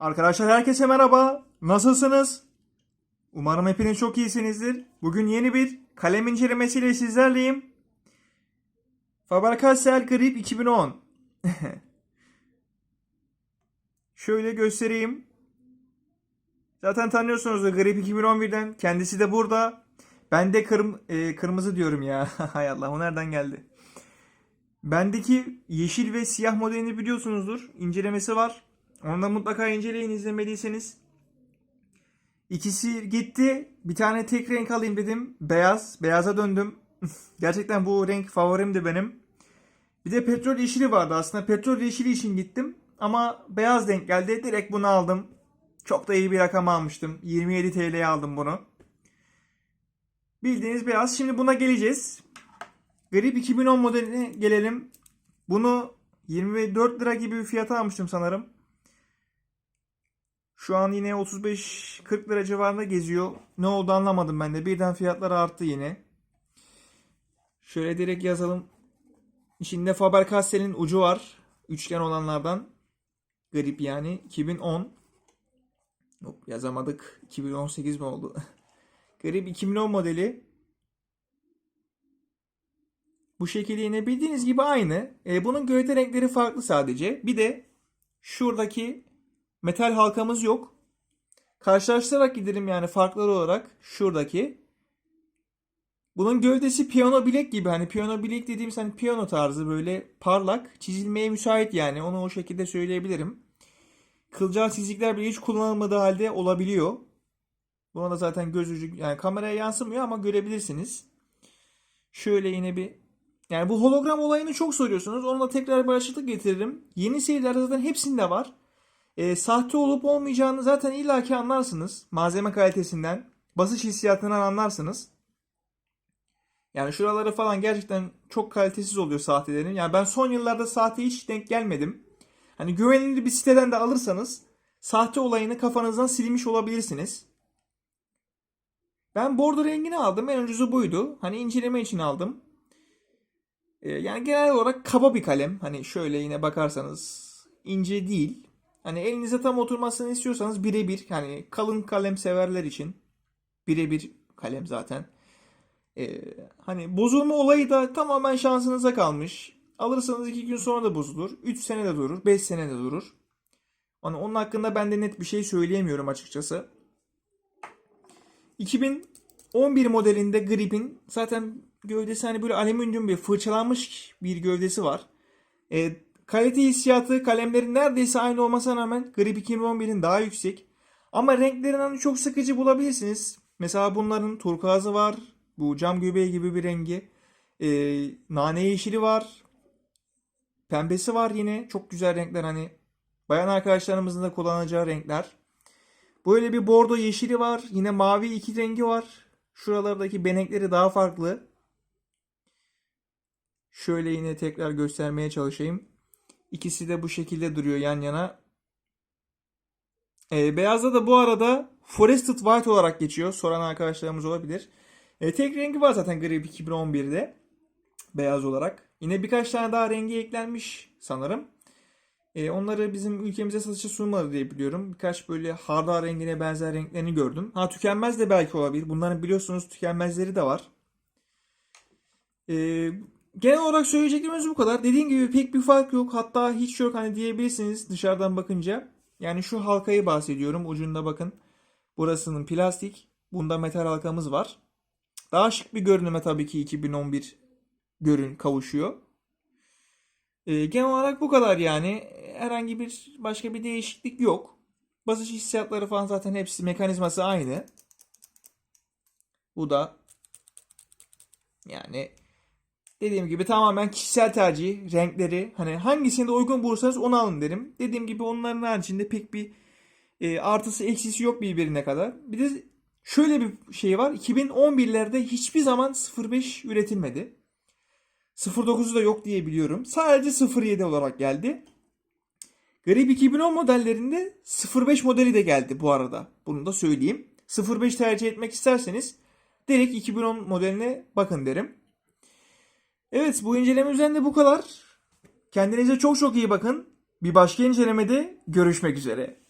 Arkadaşlar herkese merhaba. Nasılsınız? Umarım hepiniz çok iyisinizdir. Bugün yeni bir kalem incelemesiyle sizlerleyim. Faber-Castell Grip 2010. Şöyle göstereyim. Zaten tanıyorsunuz Grip 2011'den. Kendisi de burada. Ben de kırm e, kırmızı diyorum ya. Hay Allah o nereden geldi? Bendeki yeşil ve siyah modelini biliyorsunuzdur. İncelemesi var. Onu da mutlaka inceleyin izlemediyseniz. İkisi gitti. Bir tane tek renk alayım dedim. Beyaz. Beyaza döndüm. Gerçekten bu renk favorimdi benim. Bir de petrol yeşili vardı aslında. Petrol yeşili için gittim. Ama beyaz denk geldi. Direkt bunu aldım. Çok da iyi bir rakam almıştım. 27 TL'ye aldım bunu. Bildiğiniz beyaz. Şimdi buna geleceğiz. Grip 2010 modeline gelelim. Bunu 24 lira gibi bir fiyata almıştım sanırım. Şu an yine 35-40 lira civarında geziyor. Ne oldu anlamadım ben de. Birden fiyatlar arttı yine. Şöyle direkt yazalım. İçinde Faber-Castell'in ucu var. Üçgen olanlardan. Grip yani. 2010. Hop, yazamadık. 2018 mi oldu? Grip 2010 modeli. Bu şekilde yine bildiğiniz gibi aynı. E, bunun gövde renkleri farklı sadece. Bir de şuradaki metal halkamız yok. Karşılaştırarak gidelim yani farkları olarak şuradaki. Bunun gövdesi piyano bilek gibi. Hani piyano bilek dediğimiz hani piyano tarzı böyle parlak, çizilmeye müsait yani. Onu o şekilde söyleyebilirim. Kılcal çizikler bile hiç kullanılmadığı halde olabiliyor. Buna da zaten göz ucu yani kameraya yansımıyor ama görebilirsiniz. Şöyle yine bir yani bu hologram olayını çok soruyorsunuz. Onunla tekrar bir getiririm. Yeni serilerde zaten hepsinde var. E, sahte olup olmayacağını zaten illaki anlarsınız. Malzeme kalitesinden, basış hissiyatından anlarsınız. Yani şuraları falan gerçekten çok kalitesiz oluyor sahtelerin. Yani ben son yıllarda sahte hiç denk gelmedim. Hani güvenilir bir siteden de alırsanız sahte olayını kafanızdan silmiş olabilirsiniz. Ben bordo rengini aldım. En ucuzu buydu. Hani inceleme için aldım. Ee, yani genel olarak kaba bir kalem. Hani şöyle yine bakarsanız ince değil. Hani elinize tam oturmasını istiyorsanız birebir. Yani kalın kalem severler için birebir kalem zaten. Ee, hani bozulma olayı da tamamen şansınıza kalmış. Alırsanız 2 gün sonra da bozulur. 3 sene de durur. 5 sene de durur. Hani onun hakkında ben de net bir şey söyleyemiyorum açıkçası. 2011 modelinde Grip'in zaten gövdesi hani böyle alüminyum bir fırçalanmış bir gövdesi var. E, kalite hissiyatı kalemlerin neredeyse aynı olmasına rağmen Grip 2011'in daha yüksek. Ama renklerini çok sıkıcı bulabilirsiniz. Mesela bunların turkuazı var. Bu cam göbeği gibi bir rengi. E, nane yeşili var. Pembesi var yine. Çok güzel renkler hani. Bayan arkadaşlarımızın da kullanacağı renkler. Böyle bir bordo yeşili var. Yine mavi iki rengi var. Şuralardaki benekleri daha farklı. Şöyle yine tekrar göstermeye çalışayım. İkisi de bu şekilde duruyor yan yana. Ee, beyazda da bu arada Forested White olarak geçiyor. Soran arkadaşlarımız olabilir. Ee, tek rengi var zaten Grip 2011'de. Beyaz olarak. Yine birkaç tane daha rengi eklenmiş sanırım. Ee, onları bizim ülkemize satışa sunmadı diye biliyorum. Birkaç böyle hardal rengine benzer renklerini gördüm. Ha tükenmez de belki olabilir. Bunların biliyorsunuz tükenmezleri de var. Ee, genel olarak söyleyeceklerimiz bu kadar. Dediğim gibi pek bir fark yok. Hatta hiç yok hani diyebilirsiniz dışarıdan bakınca. Yani şu halkayı bahsediyorum. Ucunda bakın. Burasının plastik. Bunda metal halkamız var. Daha şık bir görünüme tabii ki 2011 görün kavuşuyor. Ee, genel olarak bu kadar yani. Herhangi bir başka bir değişiklik yok. Basış hissiyatları falan zaten hepsi mekanizması aynı. Bu da yani dediğim gibi tamamen kişisel tercih, renkleri hani hangisini de uygun bulursanız onu alın derim. Dediğim gibi onların haricinde pek bir e, artısı eksisi yok birbirine kadar. Bir de şöyle bir şey var. 2011'lerde hiçbir zaman 05 üretilmedi. 09'u da yok diye biliyorum. Sadece 07 olarak geldi. Grip 2010 modellerinde 05 modeli de geldi bu arada. Bunu da söyleyeyim. 05 tercih etmek isterseniz direkt 2010 modeline bakın derim. Evet bu inceleme üzerinde bu kadar. Kendinize çok çok iyi bakın. Bir başka incelemede görüşmek üzere.